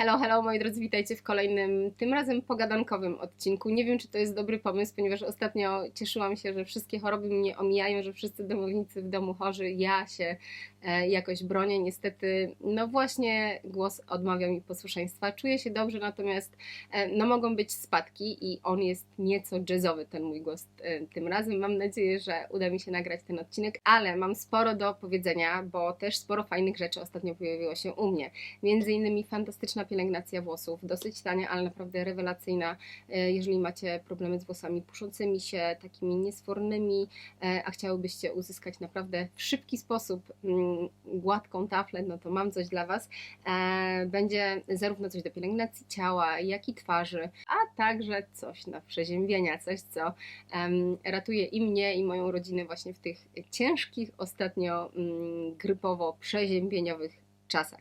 Hello, hello moi drodzy, witajcie w kolejnym, tym razem pogadankowym odcinku. Nie wiem, czy to jest dobry pomysł, ponieważ ostatnio cieszyłam się, że wszystkie choroby mnie omijają, że wszyscy domownicy w domu chorzy, ja się jakoś bronię. Niestety, no właśnie głos odmawia mi posłuszeństwa. Czuję się dobrze, natomiast e, no mogą być spadki i on jest nieco jazzowy, ten mój głos e, tym razem. Mam nadzieję, że uda mi się nagrać ten odcinek, ale mam sporo do powiedzenia, bo też sporo fajnych rzeczy ostatnio pojawiło się u mnie. Między innymi fantastyczna pielęgnacja włosów, dosyć tania, ale naprawdę rewelacyjna, e, jeżeli macie problemy z włosami puszącymi się, takimi niesfornymi, e, a chciałybyście uzyskać naprawdę w szybki sposób mm, gładką taflę, no to mam coś dla Was. E, będzie zarówno coś do pielęgnacji ciała, jak i twarzy, a także coś na przeziębienia, coś co ratuje i mnie, i moją rodzinę właśnie w tych ciężkich ostatnio mm, grypowo-przeziębieniowych czasach.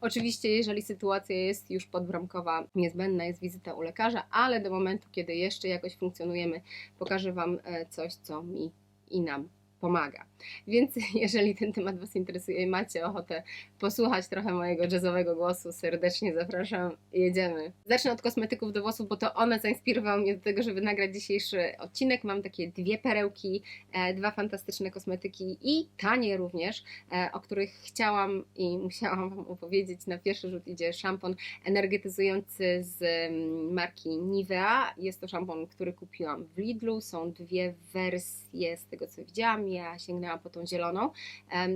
Oczywiście, jeżeli sytuacja jest już podbramkowa, niezbędna jest wizyta u lekarza, ale do momentu, kiedy jeszcze jakoś funkcjonujemy, pokażę Wam e, coś, co mi i nam pomaga. Więc jeżeli ten temat Was interesuje i macie ochotę posłuchać trochę mojego jazzowego głosu, serdecznie zapraszam, jedziemy. Zacznę od kosmetyków do włosów, bo to one zainspirowały mnie do tego, żeby nagrać dzisiejszy odcinek. Mam takie dwie perełki, e, dwa fantastyczne kosmetyki i tanie również, e, o których chciałam i musiałam Wam opowiedzieć. Na pierwszy rzut idzie szampon energetyzujący z mm, marki Nivea. Jest to szampon, który kupiłam w Lidlu. Są dwie wersje z tego co widziałam. Ja sięgnęłam po tą zieloną.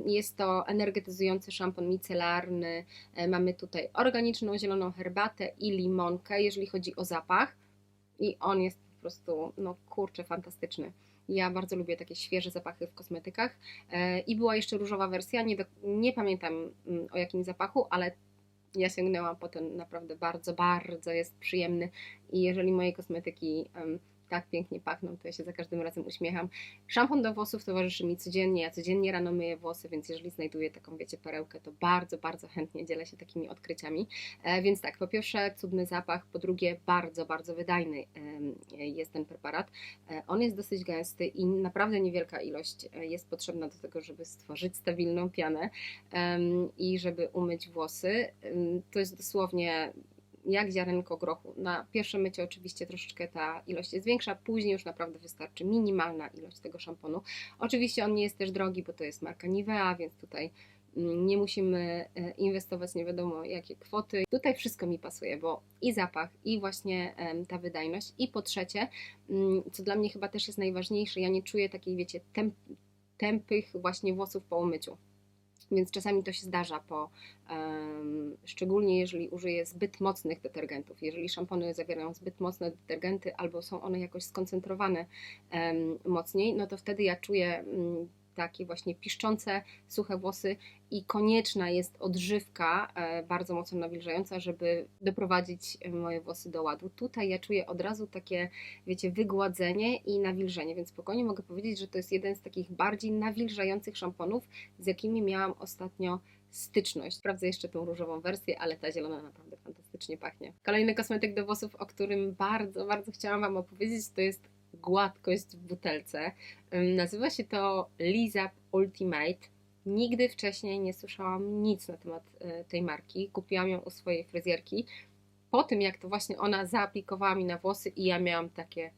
Jest to energetyzujący szampon micelarny. E, mamy tutaj organiczną zieloną herbatę i limonkę, jeżeli chodzi o zapach. I on jest po prostu, no kurczę, fantastyczny. Ja bardzo lubię takie świeże zapachy w kosmetykach. E, I była jeszcze różowa wersja, nie, do, nie pamiętam mm, o jakim zapachu, ale ja sięgnęłam po ten naprawdę bardzo, bardzo jest przyjemny. I jeżeli moje kosmetyki tak pięknie pachną, to ja się za każdym razem uśmiecham. Szampon do włosów towarzyszy mi codziennie, ja codziennie rano myję włosy, więc jeżeli znajduję taką, wiecie, perełkę, to bardzo, bardzo chętnie dzielę się takimi odkryciami. E, więc tak, po pierwsze cudny zapach, po drugie bardzo, bardzo wydajny jest ten preparat. E, on jest dosyć gęsty i naprawdę niewielka ilość e, jest potrzebna do tego, żeby stworzyć stabilną pianę i żeby umyć włosy. To jest dosłownie jak ziarenko grochu. Na pierwsze mycie oczywiście troszeczkę ta ilość jest większa, później już naprawdę wystarczy minimalna ilość tego szamponu. Oczywiście on nie jest też drogi, bo to jest marka Nivea, więc tutaj mm, nie musimy e, inwestować nie wiadomo jakie kwoty. Tutaj wszystko mi pasuje, bo i zapach, i właśnie ta wydajność. I po trzecie, mm, co dla mnie chyba też jest najważniejsze, ja nie czuję takiej, wiecie, temp, tępych właśnie włosów po umyciu więc czasami to się zdarza po, um, szczególnie jeżeli użyję zbyt mocnych detergentów. Jeżeli szampony zawierają zbyt mocne detergenty albo są one jakoś skoncentrowane um, mocniej, no to wtedy ja czuję um, takie właśnie piszczące, suche włosy i konieczna jest odżywka e, bardzo mocno nawilżająca, żeby doprowadzić moje włosy do ładu. Tutaj ja czuję od razu takie, wiecie, wygładzenie i nawilżenie, więc spokojnie mogę powiedzieć, że to jest jeden z takich bardziej nawilżających szamponów, z jakimi miałam ostatnio styczność. Sprawdzę jeszcze tą różową wersję, ale ta zielona naprawdę fantastycznie pachnie. Kolejny kosmetyk do włosów, o którym bardzo, bardzo chciałam Wam opowiedzieć, to jest gładkość w butelce. Nazywa się to Lizap Ultimate. Nigdy wcześniej nie słyszałam nic na temat e, tej marki. Kupiłam ją u swojej fryzjerki. Po tym, jak to właśnie ona zaaplikowała mi na włosy, i ja miałam takie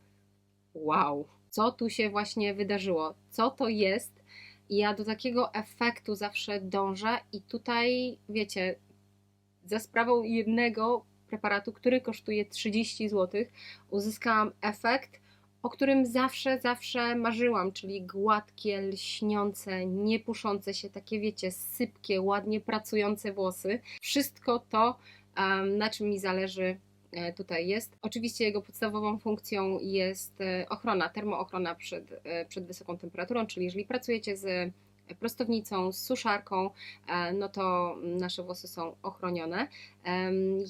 wow, co tu się właśnie wydarzyło, co to jest. Ja do takiego efektu zawsze dążę, i tutaj, wiecie, za sprawą jednego preparatu, który kosztuje 30 zł, uzyskałam efekt, o którym zawsze, zawsze marzyłam, czyli gładkie, lśniące, niepuszące się, takie wiecie, sypkie, ładnie pracujące włosy. Wszystko to, na czym mi zależy, e, tutaj jest. Oczywiście jego podstawową funkcją jest e, ochrona, termoochrona przed, e, przed wysoką temperaturą, czyli jeżeli pracujecie z prostownicą, z suszarką, e, no to nasze włosy są ochronione.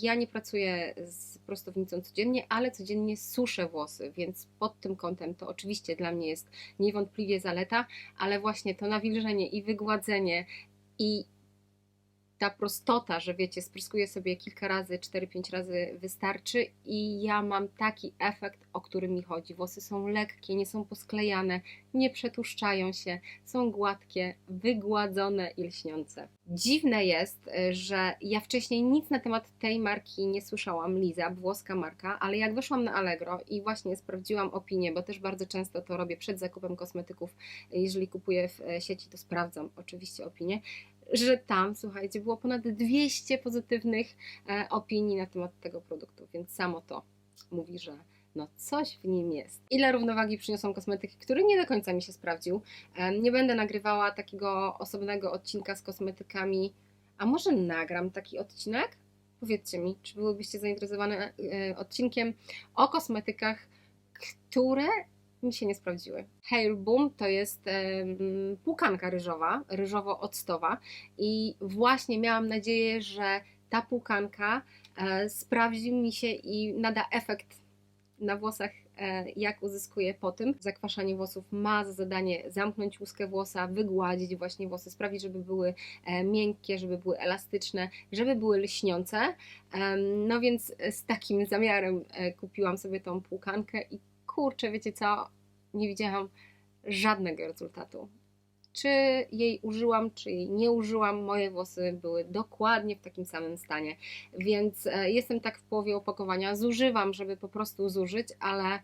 Ja nie pracuję z prostownicą codziennie, ale codziennie suszę włosy, więc pod tym kątem to oczywiście dla mnie jest niewątpliwie zaleta, ale właśnie to nawilżenie i wygładzenie i ta prostota, że wiecie, spryskuję sobie kilka razy, 4-5 razy wystarczy i ja mam taki efekt, o który mi chodzi. Włosy są lekkie, nie są posklejane, nie przetłuszczają się, są gładkie, wygładzone i lśniące. Dziwne jest, że ja wcześniej nic na temat tej marki nie słyszałam, Liza, włoska marka, ale jak weszłam na Allegro i właśnie sprawdziłam opinię, bo też bardzo często to robię przed zakupem kosmetyków, jeżeli kupuję w sieci, to sprawdzam oczywiście opinię że tam, słuchajcie, było ponad 200 pozytywnych e, opinii na temat tego produktu, więc samo to mówi, że no coś w nim jest. Ile równowagi przyniosą kosmetyki, który nie do końca mi się sprawdził. E, nie będę nagrywała takiego osobnego odcinka z kosmetykami, a może nagram taki odcinek? Powiedzcie mi, czy byłybyście zainteresowane e, odcinkiem o kosmetykach, które mi się nie sprawdziły. Hair Boom to jest um, płukanka ryżowa, ryżowo-octowa i właśnie miałam nadzieję, że ta płukanka e, sprawdzi mi się i nada efekt na włosach, e, jak uzyskuję po tym. Zakwaszanie włosów ma za zadanie zamknąć łuskę włosa, wygładzić właśnie włosy, sprawić, żeby były e, miękkie, żeby były elastyczne, żeby były lśniące. No więc z takim zamiarem e, kupiłam sobie tą płukankę i kurczę, wiecie co, nie widziałam żadnego rezultatu. Czy jej użyłam, czy jej nie użyłam, moje włosy były dokładnie w takim samym stanie. Więc e, jestem tak w połowie opakowania. Zużywam, żeby po prostu zużyć, ale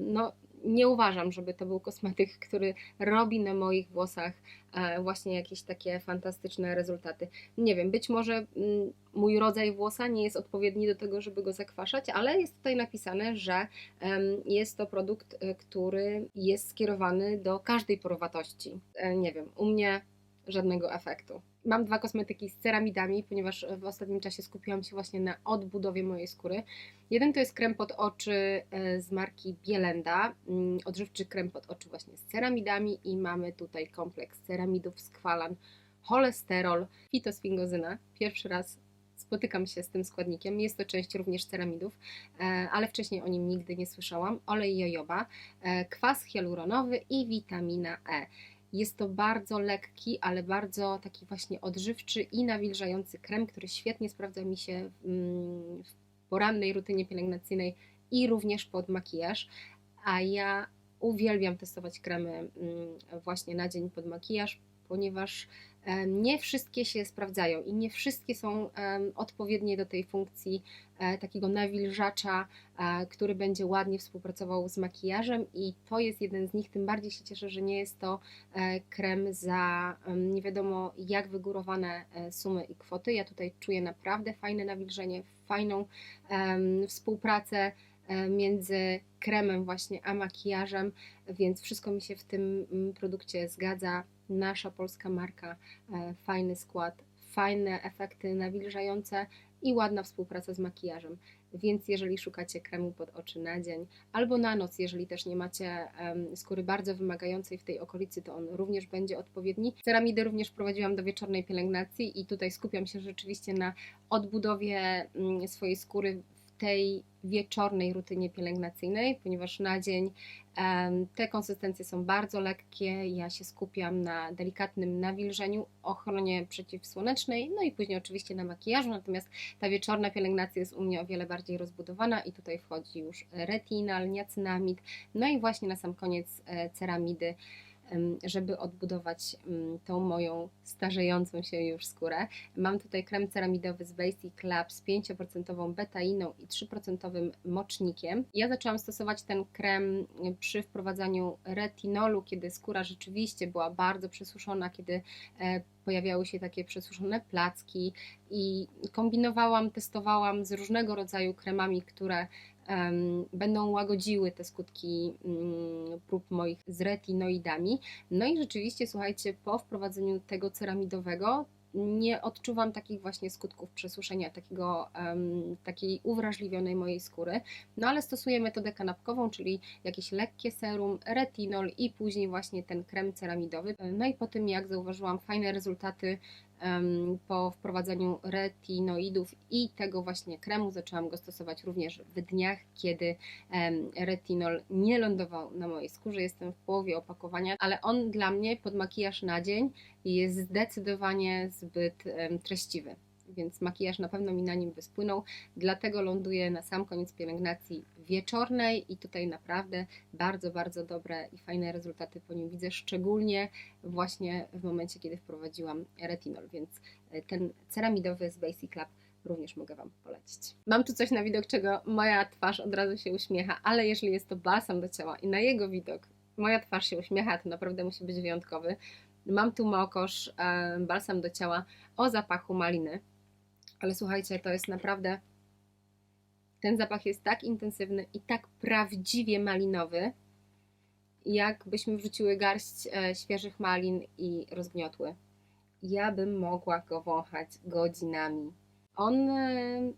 no, nie uważam, żeby to był kosmetyk, który robi na moich włosach e, właśnie jakieś takie fantastyczne rezultaty. Nie wiem, być może mm, mój rodzaj włosa nie jest odpowiedni do tego, żeby go zakwaszać, ale jest tutaj napisane, że jest to produkt, e, który jest skierowany do każdej porowatości. E, nie wiem, u mnie żadnego efektu. Mam dwa kosmetyki z ceramidami, ponieważ w ostatnim czasie skupiłam się właśnie na odbudowie mojej skóry. Jeden to jest krem pod oczy e, z marki Bielenda, mm, odżywczy krem pod oczy właśnie z ceramidami i mamy tutaj kompleks ceramidów, skwalan, cholesterol, fitosfingozyna. Pierwszy raz spotykam się z tym składnikiem. Jest to część również ceramidów, e, ale wcześniej o nim nigdy nie słyszałam. Olej jojoba, e, kwas hialuronowy i witamina E. Jest to bardzo lekki, ale bardzo taki właśnie odżywczy i nawilżający krem, który świetnie sprawdza mi się w porannej rutynie pielęgnacyjnej i również pod makijaż. A ja uwielbiam testować kremy mm, właśnie na dzień pod makijaż, ponieważ nie wszystkie się sprawdzają i nie wszystkie są odpowiednie do tej funkcji e, takiego nawilżacza, e, który będzie ładnie współpracował z makijażem i to jest jeden z nich. Tym bardziej się cieszę, że nie jest to e, krem za nie wiadomo jak wygórowane sumy i kwoty. Ja tutaj czuję naprawdę fajne nawilżenie, fajną współpracę między kremem właśnie a makijażem, więc wszystko mi się w tym mm, produkcie zgadza nasza polska marka, e, fajny skład, fajne efekty nawilżające i ładna współpraca z makijażem. Więc jeżeli szukacie kremu pod oczy na dzień albo na noc, jeżeli też nie macie skóry bardzo wymagającej w tej okolicy, to on również będzie odpowiedni. Ceramidy również prowadziłam do wieczornej pielęgnacji i tutaj skupiam się rzeczywiście na odbudowie mm, swojej skóry tej wieczornej rutynie pielęgnacyjnej, ponieważ na dzień te konsystencje są bardzo lekkie. Ja się skupiam na delikatnym nawilżeniu, ochronie przeciwsłonecznej, no i później oczywiście na makijażu. Natomiast ta wieczorna pielęgnacja jest u mnie o wiele bardziej rozbudowana i tutaj wchodzi już retinal, niacynamid, no i właśnie na sam koniec e, ceramidy żeby odbudować tą moją starzejącą się już skórę. Mam tutaj krem ceramidowy z Basic Lab z 5% betainą i 3% mocznikiem. Ja zaczęłam stosować ten krem przy wprowadzaniu retinolu, kiedy skóra rzeczywiście była bardzo przesuszona, kiedy e, pojawiały się takie przesuszone placki i kombinowałam, testowałam z różnego rodzaju kremami, które będą łagodziły te skutki mm, prób moich z retinoidami. No i rzeczywiście, słuchajcie, po wprowadzeniu tego ceramidowego nie odczuwam takich właśnie skutków przesuszenia, takiego, um, takiej uwrażliwionej mojej skóry. No ale stosuję metodę kanapkową, czyli jakieś lekkie serum, retinol i później właśnie ten krem ceramidowy. No i po tym jak zauważyłam fajne rezultaty po wprowadzeniu retinoidów i tego właśnie kremu zaczęłam go stosować również w dniach, kiedy retinol nie lądował na mojej skórze. Jestem w połowie opakowania, ale on dla mnie pod makijaż na dzień jest zdecydowanie zbyt treściwy. Więc makijaż na pewno mi na nim by spłynął, dlatego ląduje na sam koniec pielęgnacji wieczornej i tutaj naprawdę bardzo, bardzo dobre i fajne rezultaty po nim widzę, szczególnie właśnie w momencie, kiedy wprowadziłam retinol, więc e, ten ceramidowy z Basic Lab również mogę Wam polecić. Mam tu coś na widok, czego moja twarz od razu się uśmiecha, ale jeżeli jest to balsam do ciała i na jego widok moja twarz się uśmiecha, to naprawdę musi być wyjątkowy. Mam tu mokosz, e, balsam do ciała o zapachu maliny, ale słuchajcie, to jest naprawdę ten zapach jest tak intensywny i tak prawdziwie malinowy, jakbyśmy wrzuciły garść e, świeżych malin i rozgniotły. Ja bym mogła go wąchać godzinami. On e,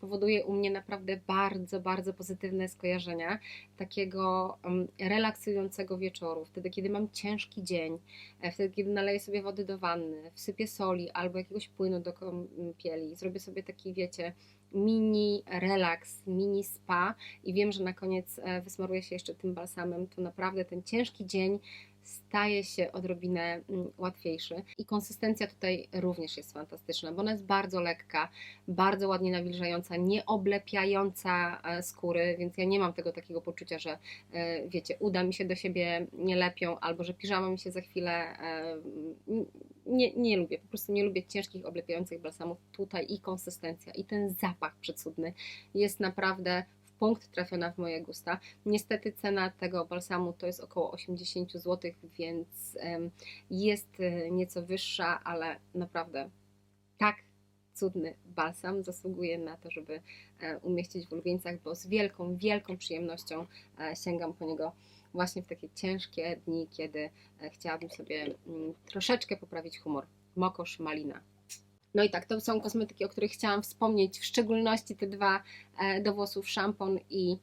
powoduje u mnie naprawdę bardzo, bardzo pozytywne skojarzenia takiego mm, relaksującego wieczoru. Wtedy, kiedy mam ciężki dzień, e, wtedy, kiedy naleję sobie wody do wanny, wsypię soli albo jakiegoś płynu do kąpieli, zrobię sobie taki, wiecie, mini relaks, mini spa i wiem, że na koniec e, wysmaruję się jeszcze tym balsamem, to naprawdę ten ciężki dzień staje się odrobinę mm, łatwiejszy. I konsystencja tutaj również jest fantastyczna, bo ona jest bardzo lekka, bardzo ładnie nawilżająca, nie oblepiająca e, skóry, więc ja nie mam tego takiego poczucia, że e, wiecie, uda mi się do siebie nie lepią, albo że piżama mi się za chwilę. Nie, nie lubię, po prostu nie lubię ciężkich, oblepiających balsamów. Tutaj i konsystencja, i ten zapach przecudny jest naprawdę punkt trafiona w moje gusta. Niestety cena tego balsamu to jest około 80 zł, więc jest e, nieco wyższa, ale naprawdę tak cudny balsam zasługuje na to, żeby e, umieścić w ulubieńcach, bo z wielką, wielką przyjemnością e, sięgam po niego właśnie w takie ciężkie dni, kiedy chciałabym sobie mm, troszeczkę poprawić humor. Mokosz malina. No i tak, to są kosmetyki, o których chciałam wspomnieć, w szczególności te dwa e, do włosów szampon i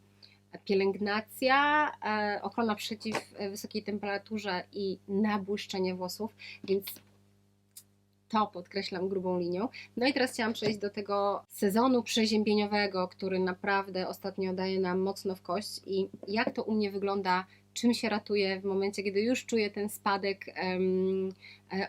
pielęgnacja, e, ochrona przeciw wysokiej temperaturze i nabłyszczenie włosów, więc to podkreślam grubą linią. No i teraz chciałam przejść do tego sezonu przeziębieniowego, który naprawdę ostatnio daje nam mocno w kość i jak to u mnie wygląda czym się ratuję w momencie, kiedy już czuję ten spadek um,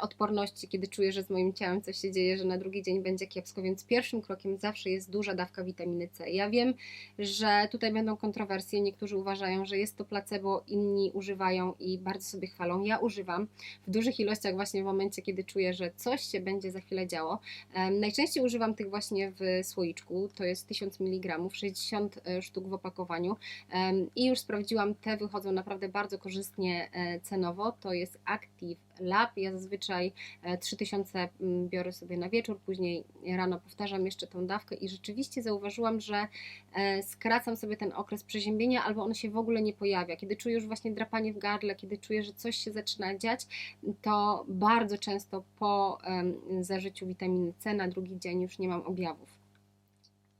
odporności, kiedy czuję, że z moim ciałem coś się dzieje, że na drugi dzień będzie kiepsko, więc pierwszym krokiem zawsze jest duża dawka witaminy C. Ja wiem, że tutaj będą kontrowersje, niektórzy uważają, że jest to placebo, inni używają i bardzo sobie chwalą. Ja używam w dużych ilościach właśnie w momencie, kiedy czuję, że coś się będzie za chwilę działo. Najczęściej używam tych właśnie w słoiczku, to jest 1000 mg, 60 sztuk w opakowaniu i już sprawdziłam, te wychodzą naprawdę naprawdę bardzo korzystnie e, cenowo. To jest Active Lab. Ja zazwyczaj 3000 e, mm, biorę sobie na wieczór, później rano powtarzam jeszcze tą dawkę i rzeczywiście zauważyłam, że e, skracam sobie ten okres przeziębienia albo ono się w ogóle nie pojawia. Kiedy czuję już właśnie drapanie w gardle, kiedy czuję, że coś się zaczyna dziać, to bardzo często po zażyciu witaminy C na drugi dzień już nie mam objawów.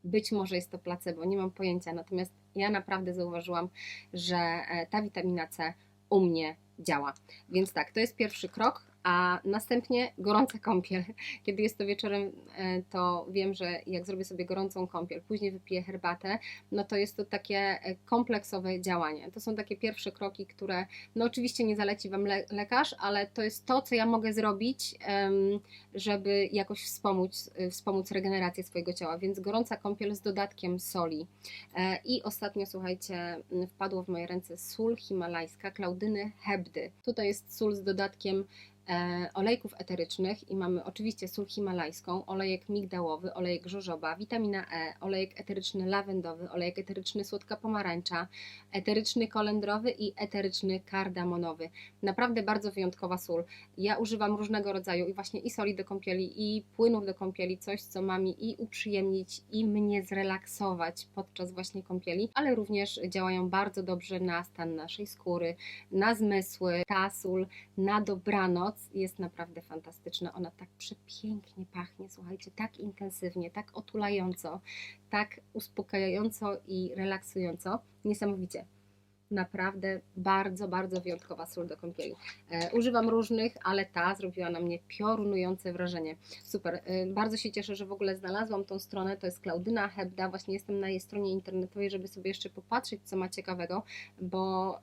Być może jest to placebo, nie mam pojęcia, natomiast ja naprawdę zauważyłam, że e, ta witamina C u mnie działa. Więc tak, to jest pierwszy krok a następnie gorąca kąpiel. Kiedy jest to wieczorem, e, to wiem, że jak zrobię sobie gorącą kąpiel, później wypiję herbatę, no to jest to takie e, kompleksowe działanie. To są takie pierwsze kroki, które, no oczywiście nie zaleci Wam le lekarz, ale to jest to, co ja mogę zrobić, żeby jakoś wspomóc, e, wspomóc regenerację swojego ciała. Więc gorąca kąpiel z dodatkiem soli. I ostatnio, słuchajcie, wpadło w moje ręce sól himalajska, klaudyny hebdy. Tutaj jest sól z dodatkiem olejków eterycznych i mamy oczywiście sól himalajską, olejek migdałowy, olejek żożoba, witamina E, olejek eteryczny lawendowy, olejek eteryczny słodka pomarańcza, eteryczny kolendrowy i eteryczny kardamonowy. Naprawdę bardzo wyjątkowa sól. Ja używam różnego rodzaju i właśnie i soli do kąpieli, i płynów do kąpieli, coś co ma mi i uprzyjemnić, i mnie zrelaksować podczas właśnie kąpieli, ale również działają bardzo dobrze na stan naszej skóry, na zmysły. Ta sól na dobranoc noc jest naprawdę fantastyczna. Ona tak przepięknie pachnie, słuchajcie, tak intensywnie, tak otulająco, tak uspokajająco i relaksująco. Niesamowicie. Naprawdę bardzo, bardzo wyjątkowa sól do kąpieli. E, używam różnych, ale ta zrobiła na mnie piorunujące wrażenie. Super, e, bardzo się cieszę, że w ogóle znalazłam tą stronę, to jest Klaudyna Hebda, właśnie jestem na jej stronie internetowej, żeby sobie jeszcze popatrzeć, co ma ciekawego, bo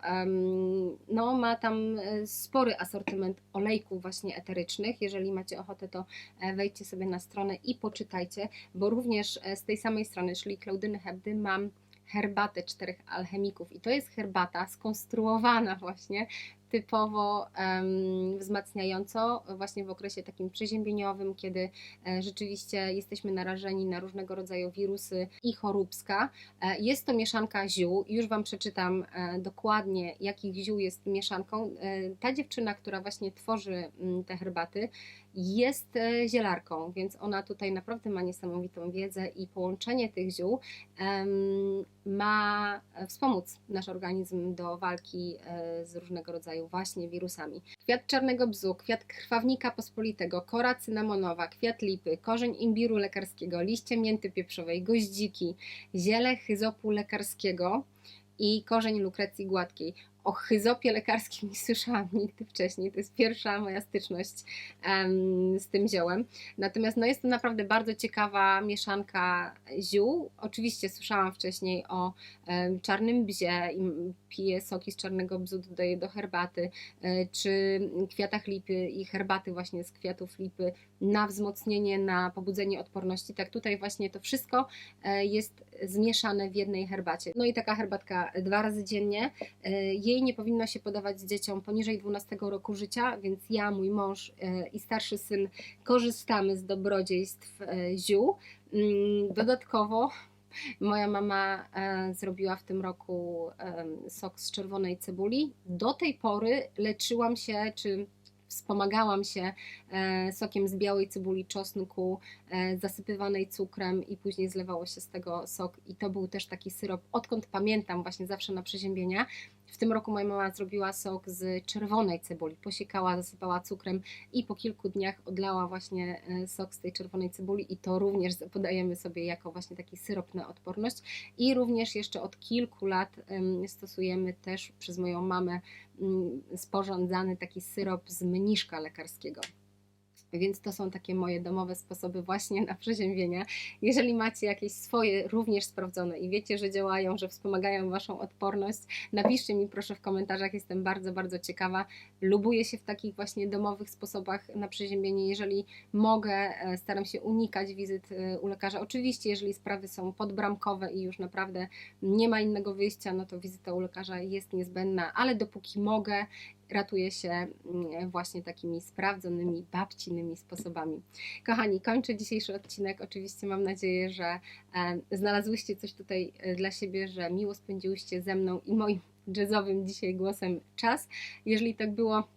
no, ma tam e, spory asortyment olejków właśnie eterycznych. Jeżeli macie ochotę, to wejdźcie sobie na stronę i poczytajcie, bo również z tej samej strony, czyli Klaudyny Hebdy, mam herbatę czterech alchemików. I to jest herbata skonstruowana właśnie typowo em, wzmacniająco właśnie w okresie takim przeziębieniowym, kiedy e, rzeczywiście jesteśmy narażeni na różnego rodzaju wirusy i choróbska. E, jest to mieszanka ziół, już Wam przeczytam e, dokładnie jakich ziół jest mieszanką. Ta dziewczyna, która właśnie tworzy mm, te herbaty, jest zielarką, więc ona tutaj naprawdę ma niesamowitą wiedzę i połączenie tych ziół ma wspomóc nasz organizm do walki z różnego rodzaju właśnie wirusami. Kwiat czarnego bzu, kwiat krwawnika pospolitego, kora cynamonowa, kwiat lipy, korzeń imbiru lekarskiego, liście mięty pieprzowej, goździki, ziele hyzopu lekarskiego i korzeń lukrecji gładkiej. O hyzopie lekarskim nie słyszałam nigdy wcześniej. To jest pierwsza moja styczność em, z tym ziołem. Natomiast no, jest to naprawdę bardzo ciekawa mieszanka ziół. Oczywiście słyszałam wcześniej o em, czarnym bzie i piję soki z czarnego bzu, dodaję do herbaty, e, czy kwiatach lipy i herbaty właśnie z kwiatów lipy na wzmocnienie, na pobudzenie odporności. Tak tutaj właśnie to wszystko e, jest zmieszane w jednej herbacie. No i taka herbatka dwa razy dziennie. E, Jej nie powinno się podawać dzieciom poniżej 12 roku życia, więc ja, mój mąż e, i starszy syn korzystamy z dobrodziejstw e, ziół. Mm, Dodatkowo moja mama zrobiła w tym roku sok z czerwonej cebuli. Do tej pory leczyłam się, czy wspomagałam się e, sokiem z białej cebuli, czosnku, e, zasypywanej cukrem i później zlewało się z tego sok i to był też taki syrop, odkąd pamiętam właśnie zawsze na przeziębienia. W tym roku moja mama zrobiła sok z czerwonej cebuli, posiekała, zasypała cukrem i po kilku dniach odlała właśnie e, sok z tej czerwonej cebuli i to również podajemy sobie jako właśnie taki syrop na odporność i również jeszcze od kilku lat em, stosujemy też przez moją mamę mm, sporządzany taki syrop z mniszka lekarskiego. Więc to są takie moje domowe sposoby właśnie na przeziębienia. Jeżeli macie jakieś swoje również sprawdzone i wiecie, że działają, że wspomagają Waszą odporność, napiszcie mi proszę w komentarzach, jestem bardzo, bardzo ciekawa. Lubuję się w takich właśnie domowych sposobach na przeziębienie. Jeżeli mogę, e, staram się unikać wizyt e, u lekarza. Oczywiście, jeżeli sprawy są podbramkowe i już naprawdę nie ma innego wyjścia, no to wizyta u lekarza jest niezbędna, ale dopóki mogę, ratuję się mm, właśnie takimi sprawdzonymi, babcininymi sposobami. Kochani, kończę dzisiejszy odcinek. Oczywiście mam nadzieję, że e, znalazłyście coś tutaj e, dla siebie, że miło spędziłyście ze mną i moim jazzowym dzisiaj głosem czas. Jeżeli tak było,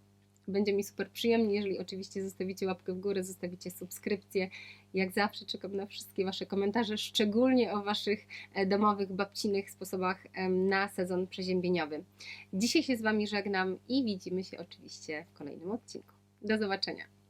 będzie mi super przyjemnie. Jeżeli oczywiście zostawicie łapkę w górę, zostawicie subskrypcję. Jak zawsze czekam na wszystkie Wasze komentarze, szczególnie o Waszych e, domowych, babcinych sposobach na sezon przeziębieniowy. Dzisiaj się z Wami żegnam i widzimy się oczywiście w kolejnym odcinku. Do zobaczenia.